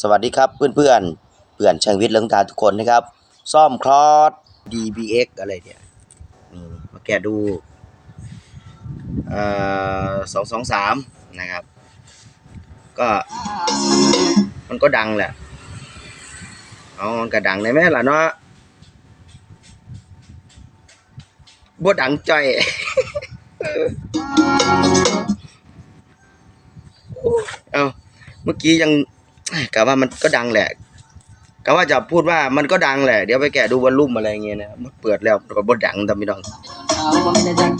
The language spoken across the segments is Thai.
สวัสดีครับเพื่อนเพื่อนเพื่อนช่างวิทย์เลิงตาทุกคนนะครับ ซ่อมคลอส DBX อะไรเนี่ยนี่มาแกะดูสองสองสามนะครับ ก็มันก็ดังแหละเอามันก็ดังเลยไหมล่ะเนาะบ่ดังใจอยเอาเมื่อกี้ยัง กะว่ามันก็ดังแหละกะว่าจะพูดว่ามันก็ดังแหละ เดี๋ยวไปแกะดูวอลลุ่มอะไรเงี้ยนะมันเปิดแล้วก็บ่ดังทำพี่น้องเอาบ่ไม่ดัง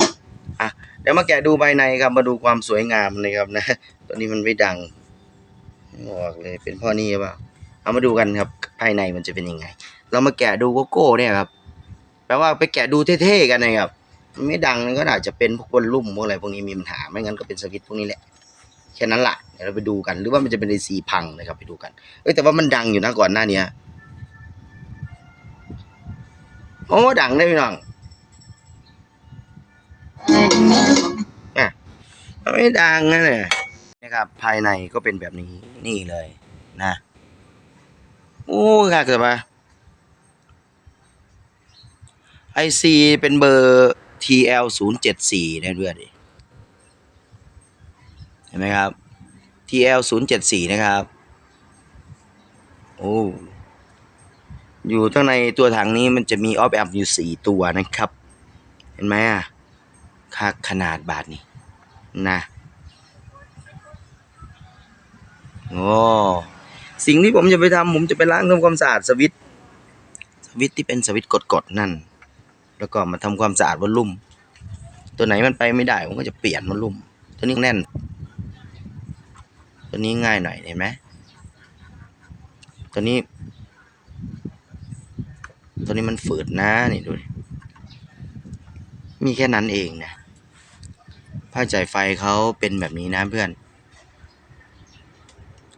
อะเดี๋ยวมาแกะดูภายในครับมาดูความสวยงามนะครับนะ ตัวนี้มันไม่ดังบอกเลยเป็นพ่อนี่เปล่าเอามาดูกันครับภายในมันจะเป็นยังไง เรามาแกะดูโกโก้เนี่ยครับแปลว่าไปแกะดูเท่ๆกันนะครับไม่ดังมันก็อาจจะเป็นพวกวอลลุ่มพวกอะไรพวกนี้มีปัญหาไม่งั้นก็เป็นสวิตพวกนี้แหละ แค่นั้นแหละเดี๋ยวเราไปดูกัน หรือว่ามันจะเป็นไอซีพังนะครับไปดูกัน เอ้ยแต่ว่ามันดังอยู่นะก่อนหน้าเนี้ยโอ้ดังได้พี่น้องอะมันไม่ดังนะเนี่ยนะครับ ภายในก็เป็นแบบนี้นี่เลยนะโอ้ค่ะเกิดมาไอซีเป็นเบอร์ TL 0 7 4นะเพื่อนดิเห็นไหมครับ TL 0 7 4นะครับ โอ้ อยู่ข้างในตัวถังนี้มันจะมีออฟแอมอยู่สี่ตัวนะครับ เห็นไหมอะ ค่าขนาดบาทนี่นะโอ้สิ่งที่ผมจะไปทำผมจะไปล้างทำความสะอาดสวิตสวิตที่เป็นสวิตกดๆนั่น แล้วก็มาทำความสะอาดวอลลุ่ม ตัวไหนมันไปไม่ได้ผมก็จะเปลี่ยนวอลลุ่ม ตัวนี้แน่น ตัวนี้ง่ายหน่อยเห็นไหมตัวนี้ ตัวนี้มันฝืดนะนี่ดูมีแค่นั้นเองนะผ้าจ่ายไฟเขาเป็นแบบนี้นะเพื่อน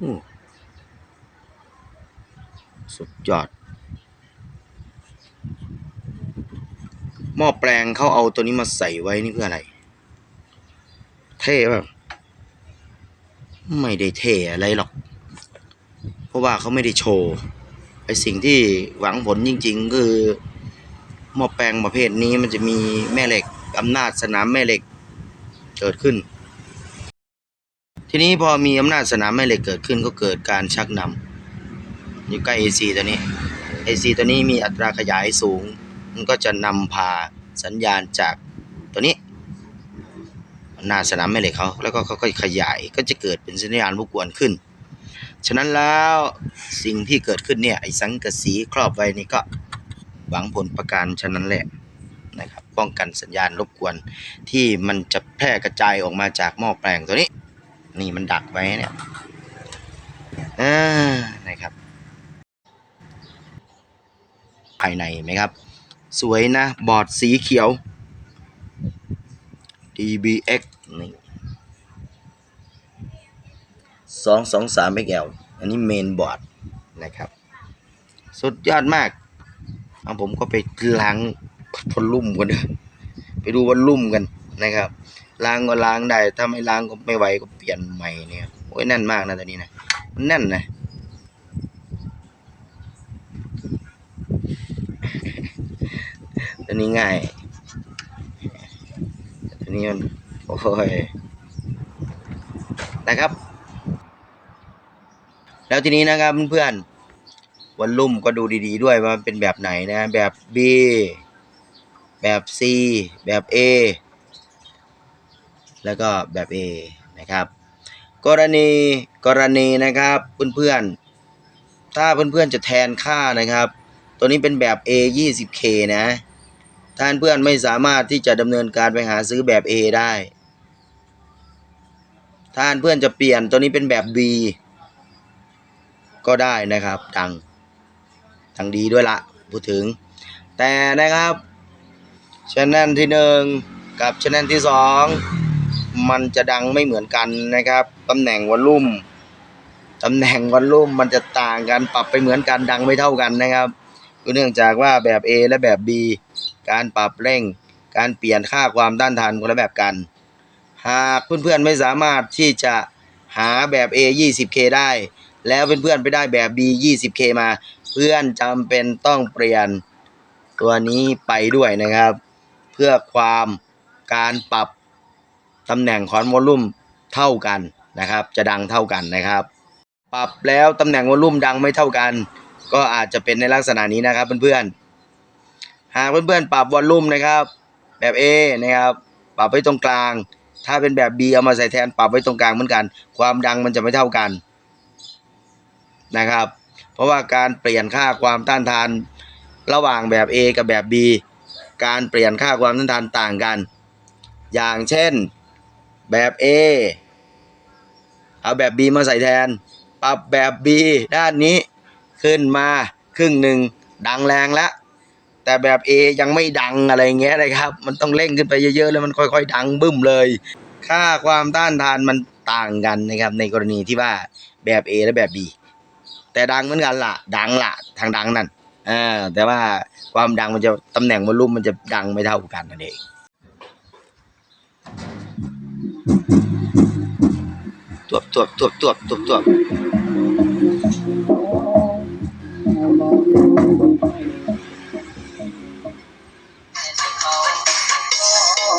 อสุดยอด หม้อแปลงเขาเอาตัวนี้มาใส่ไว้นี่เพื่ออะไร เท่ป่ะ ไม่ได้เท่อะไรหรอก เพราะว่าเขาไม่ได้โชว์ไอสิ่งที่หวังผลจริง ๆ คือหม้อแปลงประเภทนี้มันจะมีแม่เหล็กอำนาจสนามแม่เหล็กเกิดขึ้น ทีนี้พอมีอำนาจสนามแม่เหล็กเกิดขึ้นก็เกิดการชักนำอยู่ใกล้ AC ตัวนี้ AC ตัวนี้มีอัตราขยายสูง มันก็จะนำพาสัญญาณจากตัวนี้ อำนาสนามแม่เหล็กเขาแล้วก็เขาก็ขยายก็จะเกิดเป็นสัญญาณรบกวนขึ้น ฉะนั้นแล้วสิ่งที่เกิดขึ้นเนี่ยไอ้สังกะสีครอบไว้นี่ก็หวังผลประการฉะนั้นแหละนะครับป้องกันสัญญาณรบกวน ที่มันจะแพร่กระจายออกมาจากหม้อแปลงตัวนี้ นี่มันดักไว้เนี่ยอ่านะครับ ภายในเห็นไหมครับ สวยนะ บอร์ดสีเขียว DBX นี่สองสองสาม XL อันนี้เมนบอร์ดนะครับ สุดยอดมาก เอาผมก็ไปล้างพอลลุ่มกันนะไปดูวันลุ่มกันนะครับล้างก็ล้างได้ ถ้าไม่ล้างก็ไม่ไหวก็เปลี่ยนใหม่เนี่ยโอ้ยแน่นมากนะตัวนี้นะมันแน่นนะตัวนี้ง่าย ตัวนี้มันโอ้ยนะครับ แล้วทีนี้นะครับเพื่อนๆวันลุ่มก็ดูดีๆด้วยว่ามันเป็นแบบไหนนะ แบบ B แบบ C แบบ A แล้วก็แบบ A นะครับ กรณีกรณีนะครับเพื่อนๆถ้าเพื่อนๆจะแทนค่านะครับ ตัวนี้เป็นแบบ A 20K นะ ท่านเพื่อนไม่สามารถที่จะดำเนินการไปหาซื้อแบบ A ได้ ท่านเพื่อนจะเปลี่ยนตัวนี้เป็นแบบ B ก็ได้นะครับดังดังดีด้วยละพูดถึง แต่นะครับชแนลที่หนึ่งกับชแนลที่สองมันจะดังไม่เหมือนกันนะครับตำแหน่งวอลลุ่มตำแหน่งวอลลุ่มมันจะต่างกันปรับไปเหมือนกันดังไม่เท่ากันนะครับก็เนื่องจากว่าแบบ A และแบบ B การปรับเร่ง การเปลี่ยนค่าความต้านทานคนละแบบกัน หากเพื่อนๆไม่สามารถที่จะหาแบบ A 20K ได้ แล้วเพื่อนๆไปได้แบบ B 20K มา เพื่อนจำเป็นต้องเปลี่ยนตัวนี้ไปด้วยนะครับ เพื่อความการปรับตำแหน่งของวอลลุ่มเท่ากันนะครับ จะดังเท่ากันนะครับ ปรับแล้วตำแหน่งวอลลุ่มดังไม่เท่ากัน ก็อาจจะเป็นในลักษณะนี้นะครับเพื่อนๆ หากเพื่อนๆปรับวอลลุ่มนะครับ แบบ A นะครับ ปรับไว้ตรงกลาง ถ้าเป็นแบบ B เอามาใส่แทนปรับไว้ตรงกลางเหมือนกัน ความดังมันจะไม่เท่ากันนะครับ เพราะว่าการเปลี่ยนค่าความต้านทานระหว่างแบบ A กับแบบ B การเปลี่ยนค่าความต้านทานต่างกัน อย่างเช่นแบบ A เอาแบบ B มาใส่แทน ปรับแบบ B ด้านนี้ขึ้นมาครึ่งหนึ่งดังแรงแล้ว แต่แบบ A ยังไม่ดังอะไรเงี้ยนะครับ มันต้องเร่งขึ้นไปเยอะๆ แล้วมันค่อยๆ ดังบึ้มเลย ค่าความต้านทานมันต่างกันนะครับ ในกรณีที่ว่าแบบ A และแบบ B แต่ดังเหมือนกันล่ะ ดังล่ะ ทางดังนั่นอ่าแต่ว่าความดังมันจะตำแหน่งวอลลุ่มมันจะดังไม่เท่ากันนั่นเองตวบตวบตวบตวบตวบตวบ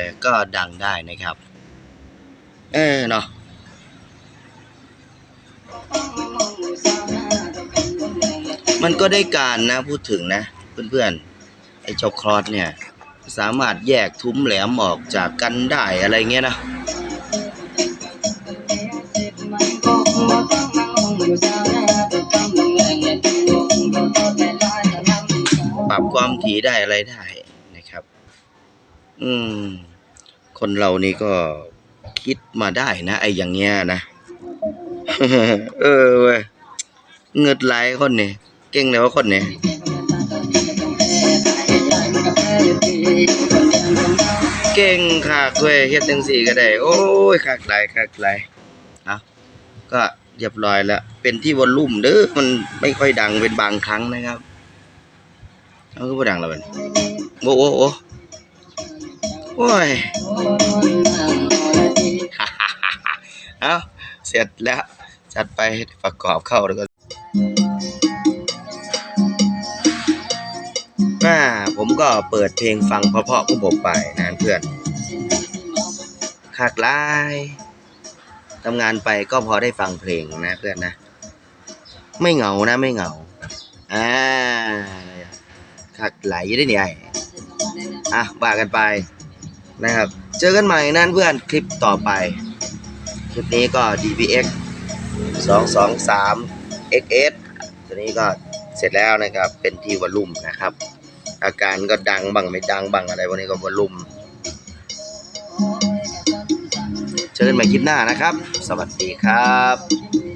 ออก็ดังได้นะครับ เออเนาะมันก็ได้การนะพูดถึงนะ เพื่อนๆไอ้เจ้าคลอสเนี่ย สามารถแยกทุ้มแหลมออกจากกันได้อะไรเงี้ยนะปรับความถี่ได้อะไรได้นะครับ อืม คนเรานี่ก็คิดมาได้นะ ไอ้อย่างเงี้ยนะ เออเว้ยเงิดไหลายคนนี่เก่งแล้วคนนี่เก่งคักเว้ยเฮ็ดจังซี่ก็ได้ โอ้ยคักหลายคักหลายเอาก็เรียบร้อยแล้ว เป็นที่วอลลุ่มเด้อมันไม่ค่อยดังเป็นบางครั้งนะครับ เอาคือบ่ดังแล้วบันโอ้โอ้โอ้ โอ้ยเอาเสร็จแล้ว จัดไปประกอบเข้าแล้วก็อ่าผมก็เปิดเพลงฟังเพราะๆของผมไปนะเพื่อนคากลายทำงานไปก็พอได้ฟังเพลงนะเพื่อนนะ ไม่เหงานะไม่เหงาอ่าคักไหลได้เนี่ยอ้อะว่ากันไป นะครับ เจอกันใหม่นั่นเพื่อนคลิปต่อไป คลิปนี้ก็ DPX 223 XS ตัวนี้ก็เสร็จแล้วนะครับ เป็นที่วอลลุ่มนะครับ อาการก็ดังบังไม่ดังบังอะไรพวกนี้ก็วอลลุ่ม เจอกันใหม่คลิปหน้านะครับ สวัสดีครับ